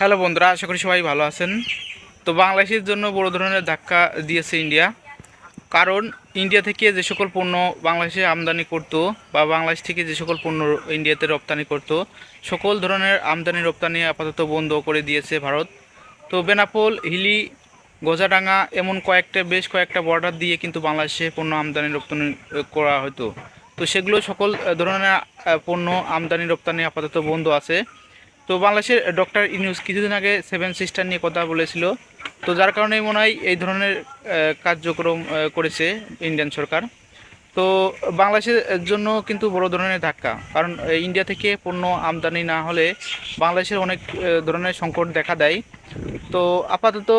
Hello বন্ধুরা, আশা করি সবাই ভালো আছেন। তো বাংলাদেশের জন্য বড় ধরনের ধাক্কা দিয়েছে ইন্ডিয়া। কারণ ইন্ডিয়া থেকে যে সকল পণ্য বাংলাদেশে আমদানি করত বা বাংলাদেশ থেকে যে সকল পণ্য ইন্ডিয়াতে রপ্তানি করত, সকল ধরনের আমদানি রপ্তানি আপাতত বন্ধ করে দিয়েছে ভারত। তো বেনাপোল, হিলি, গজাডাঙ্গা এমন কয়েকটা, বেশ কয়েকটা বর্ডার দিয়ে কিন্তু বাংলাদেশে পণ্য আমদানি রপ্তানি করা হতো। তো সেগুলো সকল ধরনের পণ্য আমদানি রপ্তানি আপাতত বন্ধ আছে। তো বাংলাদেশের ডক্টর ইউনুস কিছুদিন আগে সেভেন সিস্টার নিয়ে কথা বলেছিল। তো যার কারণেই মনে হয় এই ধরনের কার্যক্রম করেছে ইন্ডিয়ান সরকার। তো বাংলাদেশের জন্য কিন্তু বড় ধরনের ধাক্কা। কারণ ইন্ডিয়া থেকে পণ্য আমদানি না হলে বাংলাদেশের অনেক ধরনের সংকট দেখা দেয়। তো আপাতত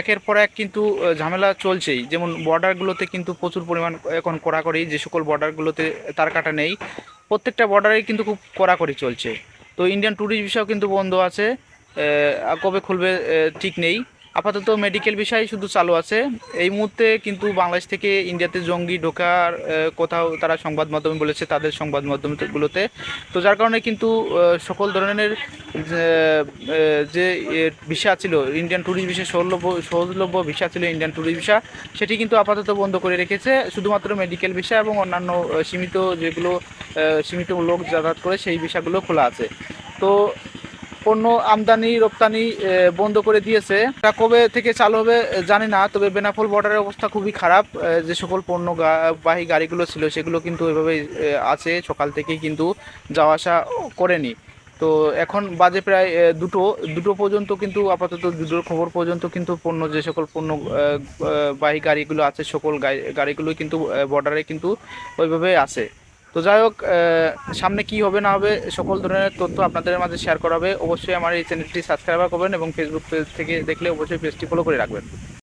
একের পর এক কিন্তু ঝামেলা চলছেই। যেমন বর্ডারগুলোতে কিন্তু প্রচুর পরিমাণ এখন কড়াকড়ি, যে সকল বর্ডারগুলোতে তার কাটা নেই। প্রত্যেকটা বর্ডারে কিন্তু খুব কড়াকড়ি চলছে। তো ইন্ডিয়ান ট্যুরিস্ট ভিসাও কিন্তু বন্ধ আছে। কবে খুলবে ঠিক নেই। আপাতত মেডিকেল বিষয় শুধু চালু আছে। এই মুহূর্তে কিন্তু বাংলাদেশ থেকে ইন্ডিয়াতে জঙ্গি ঢোকার কোথাও তারা সংবাদ মাধ্যমে বলেছে, তাদের সংবাদ মাধ্যমগুলোতে। তো যার কারণে কিন্তু সকল ধরনের যে- ভিসা ছিল ইন্ডিয়ান ট্যুরিস্ট ভিসা সহলভ্য, সহজলভ্য ভিসা ছিল ইন্ডিয়ান ট্যুরিস্ট ভিসা সেটি কিন্তু আপাতত বন্ধ করে রেখেছে। শুধুমাত্র মেডিকেল ভিসা এবং অন্যান্য সীমিত যেগুলো সীমিত লোক যাতায়াত করে, সেই ভিসাগুলো খোলা আছে। তো পণ্য আমদানি, রপ্তানি বন্ধ করে দিয়েছে। তা কবে থেকে চালু হবে জানি না, তবে বেনাফল বর্ডারের অবস্থা খুবই খারাপ। যে সকল পণ্য বাহী গাড়িগুলো ছিল, সেগুলো কিন্তু এভাবেই আছে। সকাল থেকেই কিন্তু যাওয়া আসা করেনি। তো এখন বাজে প্রায় দুটো। দুটো পর্যন্ত কিন্তু আপাতত, দুটোর খবর পর্যন্ত কিন্তু পণ্য, যে সকল পণ্য বাহী গাড়িগুলো আছে, সকল গাড়ি- গাড়িগুলো কিন্তু বর্ডারে কিন্তু ওইভাবে আছে। তো যাই হোক সামনে কি হবে না হবে সকল ধরনের তথ্য আপনাদের মাঝে শেয়ার করা হবে। অবশ্যই আমার এই চ্যানেলটি সাবস্ক্রাইব করবেন এবং ফেসবুক পেজ থেকে দেখলে অবশ্যই পেজটি ফলো করে রাখবেন।